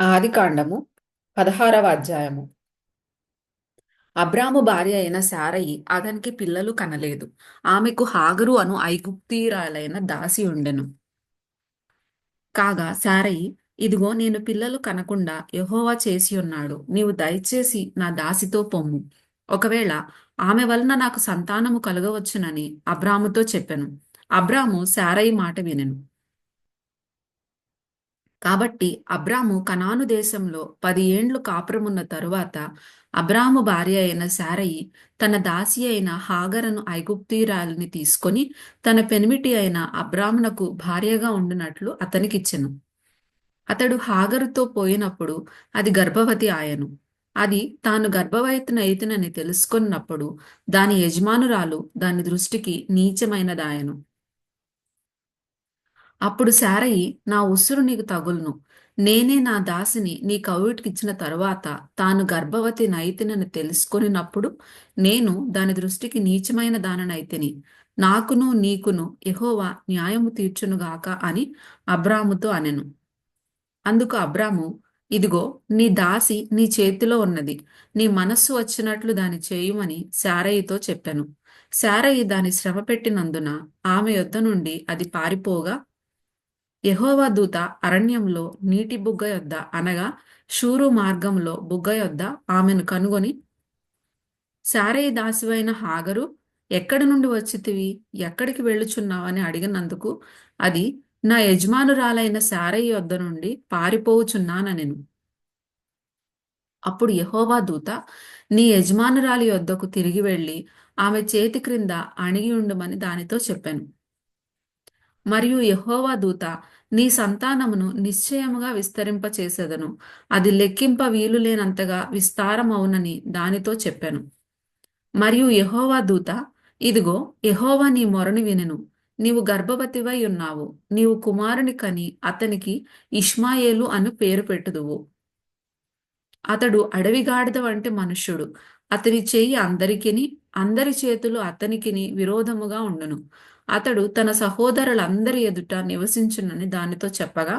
ఆదికాండము పదహారవ అధ్యాయము. అబ్రాము భార్య అయిన శారయి అతనికి పిల్లలు కనలేదు. ఆమెకు హాగరు అను ఐగుప్తీరాలైన దాసి ఉండెను. కాగా శారయి ఇదిగో నేను పిల్లలు కనకుండా యహోవా చేసి ఉన్నాడు. నీవు దయచేసి నా దాసితో పొమ్ము. ఒకవేళ ఆమె వలన నాకు సంతానము కలగవచ్చునని అబ్రాముతో చెప్పెను. అబ్రాము శారయి మాట వినెను. కాబట్టి అబ్రాము కనాను దేశంలో పది ఏండ్లు కాపురమున్న తరువాత అబ్రాము భార్య అయిన శారయి తన దాసి అయిన హాగరను ఐగుప్తీరాలిని తీసుకొని తన పెనిమిటి అయిన అబ్రామునకు భార్యగా ఉండినట్లు అతనికిచ్చెను. అతడు హాగరుతో పోయినప్పుడు అది గర్భవతి ఆయను. అది తాను గర్భవతినైతునని తెలుసుకున్నప్పుడు దాని యజమానురాలు దాని దృష్టికి నీచమైనదాయను. అప్పుడు శారయి నా ఉసురు నీకు తగులును. నేనే నా దాసిని నీ కౌవిటికిచ్చిన తరువాత తాను గర్భవతి నైతినని తెలుసుకొనినప్పుడు నేను దాని దృష్టికి నీచమైన దాననైతిని. నాకును నీకును ఎహోవా న్యాయము తీర్చునుగాక అని అబ్రాముతో అనెను. అందుకు అబ్రాము ఇదిగో నీ దాసి నీ చేతిలో ఉన్నది. నీ మనస్సు వచ్చినట్లు దాని చేయుమని శారయితో చెప్పాను. శారయి దాని శ్రమ పెట్టినందున ఆమె యొద్ద నుండి అది పారిపోగా యహోవా దూత అరణ్యంలో నీటి బుగ్గ యొద్ద అనగా షూరు మార్గంలో బుగ్గ యొద్ద ఆమెను కనుగొని శారయి దాసివైన హాగరు ఎక్కడి నుండి వచ్చితివి? ఎక్కడికి వెళ్ళుచున్నావని అడిగినందుకు అది నా యజమానురాలైన శారయ్య యొద్ద నుండి పారిపోవుచున్నానెను అప్పుడు యహోవా దూత నీ యజమానురాలి యొద్దకు తిరిగి వెళ్ళి ఆమె చేతి క్రింద అణిగి ఉండుమని దానితో చెప్పాను. మరియు యహోవా దూత నీ సంతానమును నిశ్చయముగా విస్తరింపచేసేదను. అది లెక్కింప వీలు లేనంతగా విస్తారమవునని దానితో చెప్పాను. మరియు యహోవా దూత ఇదిగో యహోవా నీ మొరను వినెను. నీవు గర్భవతివై ఉన్నావు. నీవు కుమారుని కని అతనికి ఇష్మాయేలు అను పేరు పెట్టుదువు. అతడు అడవిగాడిద వంటి మనుష్యుడు. అతని చెయ్యి అందరికిని అందరి చేతులు అతనికిని విరోధముగా ఉండును. అతడు తన సహోదరులందరి ఎదుట నివసించునని దానితో చెప్పగా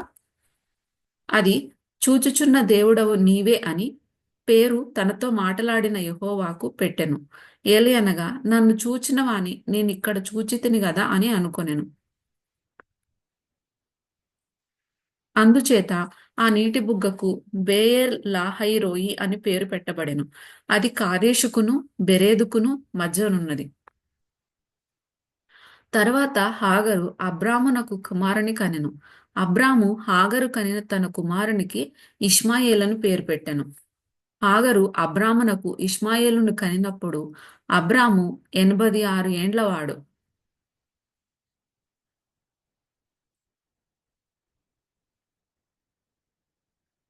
అది చూచుచున్న దేవుడవు నీవే అని పేరు తనతో మాటలాడిన యహోవాకు పెట్టెను. ఏలియనగా నన్ను చూచినవాని నేనిక్కడ చూచితిని గదా అని అనుకొనెను. అందుచేత ఆ నీటి బుగ్గకు బేయర్ లాహైరోయి అని పేరు పెట్టబడెను. అది కాదేశుకును బెరేదుకును మధ్యనున్నది. తర్వాత హాగరు అబ్రామునకు కుమారుని కనెను. అబ్రాము హాగరు కనిన తన కుమారునికి ఇష్మాయేలను పేరు పెట్టెను. హాగరు అబ్రామునకు ఇష్మాయేలును కనినప్పుడు అబ్రాము ఎనభై ఆరు ఏండ్లవాడు